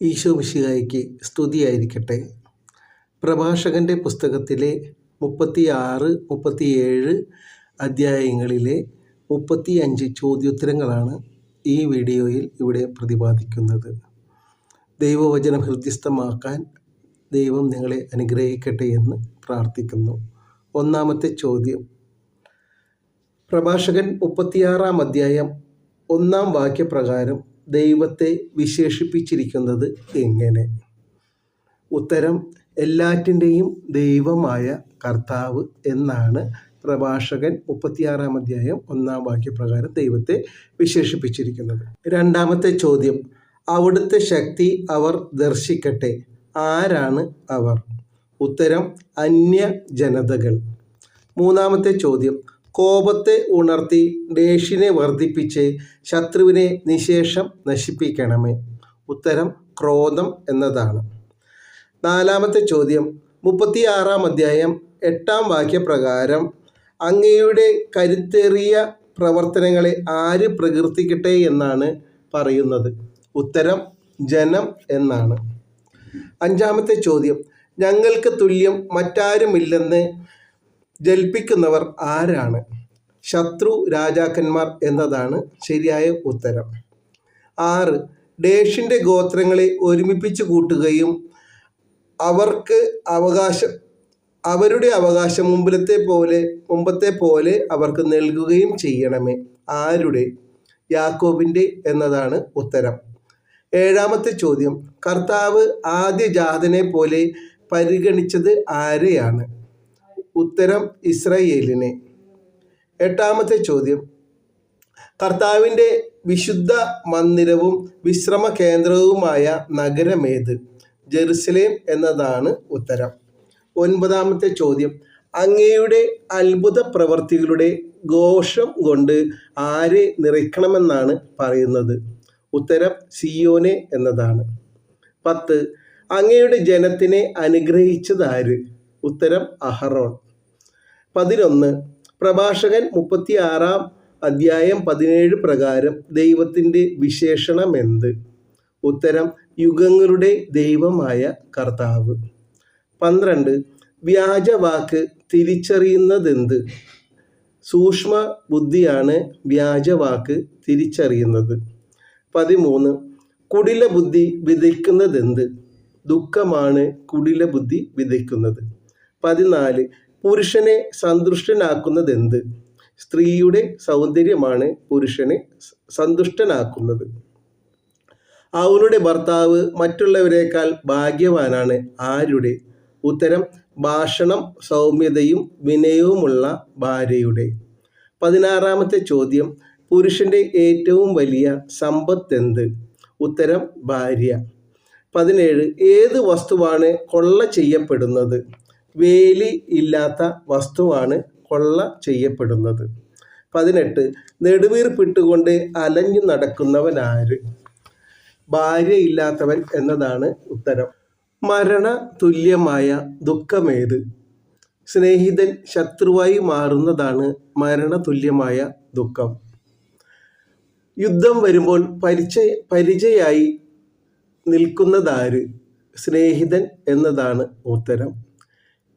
ഈശോ മിശിഹായിക്ക് സ്തുതിയായിരിക്കട്ടെ. പ്രഭാഷകന്റെ പുസ്തകത്തിലെ മുപ്പത്തി ആറ് മുപ്പത്തിയേഴ് അധ്യായങ്ങളിലെ മുപ്പത്തി അഞ്ച് ചോദ്യോത്തരങ്ങളാണ് ഈ വീഡിയോയിൽ ഇവിടെ പ്രതിപാദിക്കുന്നത്. ദൈവവചനം ഹൃദ്യസ്ഥമാക്കാൻ ദൈവം നിങ്ങളെ അനുഗ്രഹിക്കട്ടെ എന്ന് പ്രാർത്ഥിക്കുന്നു. ഒന്നാമത്തെ ചോദ്യം. പ്രഭാഷകൻ മുപ്പത്തിയാറാം അധ്യായം ഒന്നാം വാക്യപ്രകാരം ദൈവത്തെ വിശേഷിപ്പിച്ചിരിക്കുന്നത് എങ്ങനെ? ഉത്തരം എല്ലാറ്റിന്റെയും ദൈവമായ കർത്താവ് എന്നാണ് പ്രഭാഷകൻ മുപ്പത്തിയാറാം അധ്യായം ഒന്നാം വാക്യപ്രകാരം ദൈവത്തെ വിശേഷിപ്പിച്ചിരിക്കുന്നത്. രണ്ടാമത്തെ ചോദ്യം അവിടുത്തെ ശക്തി അവർ ദർശിക്കട്ടെ? ആരാണ് അവർ? ഉത്തരം അന്യ ജനതകൾ മൂന്നാമത്തെ ചോദ്യം കോപത്തെ ഉണർത്തി ഡേഷിനെ വർദ്ധിപ്പിച്ച് ശത്രുവിനെ നിശേഷം നശിപ്പിക്കണമേ. ഉത്തരം ക്രോധം എന്നതാണ്. നാലാമത്തെ ചോദ്യം. മുപ്പത്തിയാറാം അധ്യായം എട്ടാം വാക്യപ്രകാരം അങ്ങയുടെ കരുത്തേറിയ പ്രവർത്തനങ്ങളെ ആര് പ്രകീർത്തിക്കട്ടെ എന്നാണ് പറയുന്നത്. ഉത്തരം ജനം എന്നാണ്. അഞ്ചാമത്തെ ചോദ്യം. ഞങ്ങൾക്ക് തുല്യം മറ്റാരുമില്ലെന്ന് ജൽപ്പിക്കുന്നവർ ആരാണ്? ശത്രു രാജാക്കന്മാർ എന്നതാണ് ശരിയായ ഉത്തരം. ആറ് ഡേഷിന്റെ ഗോത്രങ്ങളെ ഒരുമിപ്പിച്ച് കൂട്ടുകയും അവർക്ക് അവകാശം അവരുടെ അവകാശം മുമ്പിലത്തെ പോലെ മുമ്പത്തെ പോലെ അവർക്ക് നൽകുകയും ചെയ്യണമേ. ആരുടെ? യാക്കോബിന്റെ എന്നതാണ് ഉത്തരം. ഏഴാമത്തെ ചോദ്യം കർത്താവ് ആദ്യ ജാതനെ പോലെ പരിഗണിച്ചത് ആരെയാണ്? ഉത്തരം ഇസ്രയേലിനെ. എട്ടാമത്തെ ചോദ്യം. കർത്താവിന്റെ വിശുദ്ധ മന്ദിരവും വിശ്രമ കേന്ദ്രവുമായ നഗരമേത് ജെറുസലേം എന്നതാണ് ഉത്തരം. ഒൻപതാമത്തെ ചോദ്യം. അങ്ങയുടെ അത്ഭുത പ്രവർത്തികളുടെ ഘോഷം കൊണ്ട് ആരെ നിറയ്ക്കണമെന്നാണ് പറയുന്നത്? ഉത്തരം സിയോനെ എന്നതാണ്. പത്ത്. അങ്ങയുടെ ജനത്തിനെ അനുഗ്രഹിച്ചതാര് ഉത്തരം അഹറോൺ പതിനൊന്ന്. പ്രഭാഷകൻ മുപ്പത്തി ആറാം അധ്യായം പതിനേഴ് പ്രകാരം ദൈവത്തിന്റെ വിശേഷണം എന്ത് ഉത്തരം യുഗങ്ങളുടെ ദൈവമായ കർത്താവ്. പന്ത്രണ്ട് വ്യാജവാക്ക് തിരിച്ചറിയുന്നതെന്ത്? സൂക്ഷ്മ ബുദ്ധിയാണ് വ്യാജവാക്ക് തിരിച്ചറിയുന്നത്. പതിമൂന്ന് കുടില ബുദ്ധി വിതയ്ക്കുന്നതെന്ത്? ദുഃഖമാണ് കുടില ബുദ്ധി വിതയ്ക്കുന്നത്. പതിനാല് പുരുഷനെ സന്തുഷ്ടനാക്കുന്നത് എന്ത് സ്ത്രീയുടെ സൗന്ദര്യമാണ് പുരുഷനെ സന്തുഷ്ടനാക്കുന്നത്. അവളുടെ ഭർത്താവ് മറ്റുള്ളവരെക്കാൾ ഭാഗ്യവാനാണ് ആരുടെ? ഉത്തരം ഭാഷണം സൗമ്യതയും വിനയവുമുള്ള ഭാര്യയുടെ. പതിനാറാമത്തെ ചോദ്യം പുരുഷന്റെ ഏറ്റവും വലിയ സമ്പത്ത് എന്ത് ഉത്തരം ഭാര്യ. പതിനേഴ് ഏത് വസ്തുവാണ് കൊള്ള ചെയ്യപ്പെടുന്നത്? വേലി ഇല്ലാത്ത വസ്തുവാണ് കൊള്ള ചെയ്യപ്പെടുന്നത്. പതിനെട്ട്. നെടുവീർപ്പിട്ടുകൊണ്ട് അലഞ്ഞു നടക്കുന്നവനാര്? ഭാര്യയില്ലാത്തവൻ എന്നതാണ് ഉത്തരം. മരണ തുല്യമായ ദുഃഖമേത്? സ്നേഹിതൻ ശത്രുവായി മാറുന്നതാണ് മരണ തുല്യമായ ദുഃഖം. യുദ്ധം വരുമ്പോൾ പരിചയ പരിചയായി നിൽക്കുന്നതാര്? സ്നേഹിതൻ എന്നതാണ് ഉത്തരം.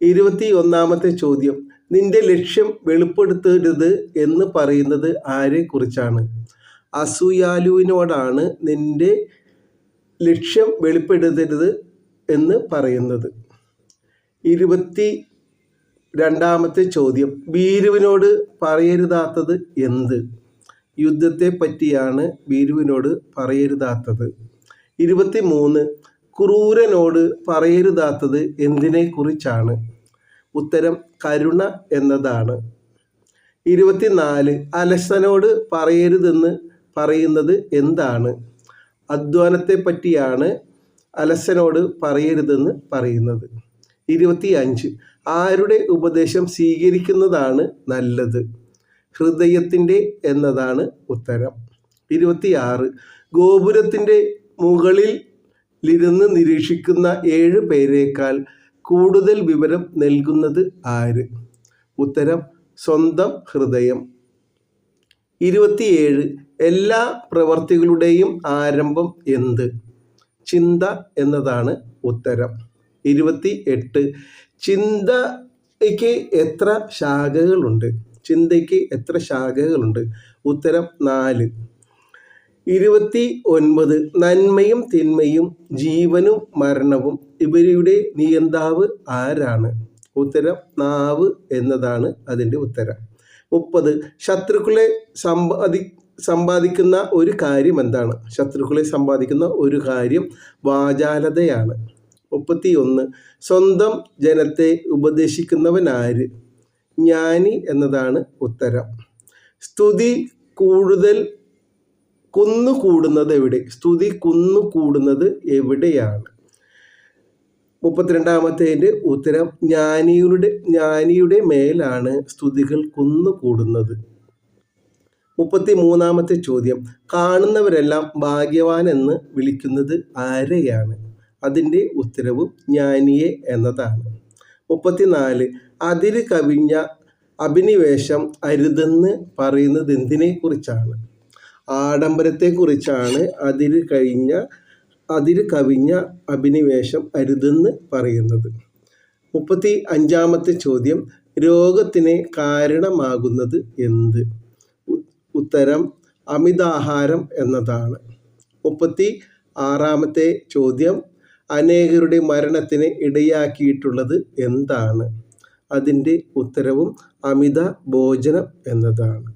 ഇരുപത്തി ഒന്നാമത്തെ ചോദ്യം. നിന്റെ ലക്ഷ്യം വെളിപ്പെടുത്തരുത് എന്ന് പറയുന്നത് ആരെക്കുറിച്ചാണ് അസൂയാലുവിനോടാണ് നിന്റെ ലക്ഷ്യം വെളിപ്പെടുത്തരുത് എന്ന് പറയുന്നത്. ഇരുപത്തി രണ്ടാമത്തെ ചോദ്യം. ഭീരുവിനോട് പറയരുതാത്തത് എന്ത്? യുദ്ധത്തെ പറ്റിയാണ് ഭീരുവിനോട് പറയരുതാത്തത്. ഇരുപത്തി മൂന്ന് ക്രൂരനോട് പറയരുതാത്തത് എന്തിനെക്കുറിച്ചാണ് ഉത്തരം കരുണ എന്നതാണ്. ഇരുപത്തിനാല് അലസനോട് പറയരുതെന്ന് പറയുന്നത് എന്താണ്? അധ്വാനത്തെ പറ്റിയാണ് അലസനോട് പറയരുതെന്ന് പറയുന്നത്. ഇരുപത്തി അഞ്ച് ആരുടെ ഉപദേശം സ്വീകരിക്കുന്നതാണ് നല്ലത്? ഹൃദയത്തിന്റെ എന്നതാണ് ഉത്തരം. ഇരുപത്തിയാറ് ഗോപുരത്തിന്റെ മുകളിൽ ലിരുന്ന് നിരീക്ഷിക്കുന്ന ഏഴ് പേരേക്കാൾ കൂടുതൽ വിവരം നൽകുന്നത് ആര്? ഉത്തരം സ്വന്തം ഹൃദയം. ഇരുപത്തിയേഴ് എല്ലാ പ്രവർത്തികളുടെയും ആരംഭം എന്ത്? ചിന്ത എന്നതാണ് ഉത്തരം. ഇരുപത്തി എട്ട് ചിന്തയ്ക്ക് എത്ര ശാഖകളുണ്ട്? ചിന്തയ്ക്ക് എത്ര ശാഖകളുണ്ട്? ഉത്തരം നാല് ഇരുപത്തി ഒൻപത് നന്മയും തിന്മയും ജീവനും മരണവും ഇവരുടെ നിയന്താവ് ആരാണ്? ഉത്തരം നാവ് എന്നതാണ് അതിന്റെ ഉത്തരം. മുപ്പത് ശത്രുക്കളെ സമ്പാദി സമ്പാദിക്കുന്ന ഒരു കാര്യം എന്താണ്? ശത്രുക്കളെ സമ്പാദിക്കുന്ന ഒരു കാര്യം വാചാലതയാണ്. മുപ്പത്തി ഒന്ന് സ്വന്തം ജനത്തെ ഉപദേശിക്കുന്നവനാര് ജ്ഞാനി എന്നതാണ് ഉത്തരം. സ്തുതി കൂടുതൽ കുന്നുകൂടുന്നത് എവിടെ? സ്തുതി കുന്നുകൂടുന്നത് എവിടെയാണ്? മുപ്പത്തിരണ്ടാമത്തേന്റെ ഉത്തരം ജ്ഞാനിയുടെ ജ്ഞാനിയുടെ മേലാണ് സ്തുതികൾ കുന്നുകൂടുന്നത്. മുപ്പത്തി മൂന്നാമത്തെ ചോദ്യം കാണുന്നവരെല്ലാം ഭാഗ്യവാൻ എന്ന് വിളിക്കുന്നത് ആരെയാണ്? അതിന്റെ ഉത്തരവും ജ്ഞാനിയെ എന്നതാണ്. മുപ്പത്തിനാല് അതിര് കവിഞ്ഞ അഭിനിവേശം അരുതെന്ന് പറയുന്നത് എന്തിനെക്കുറിച്ചാണ്? ആഡംബരത്തെക്കുറിച്ചാണ് അതിൽ കഴിഞ്ഞ അതിൽ കവിഞ്ഞ അഭിനിവേശം അരുതെന്ന് പറയുന്നത്. മുപ്പത്തി അഞ്ചാമത്തെ ചോദ്യം രോഗത്തിന് കാരണമാകുന്നത് എന്ത്? ഉത്തരം അമിതാഹാരം എന്നതാണ്. മുപ്പത്തി ആറാമത്തെ ചോദ്യം അനേകരുടെ മരണത്തിന് ഇടയാക്കിയിട്ടുള്ളത് എന്താണ്? അതിന്റെ ഉത്തരവും അമിത ഭോജനം എന്നതാണ്.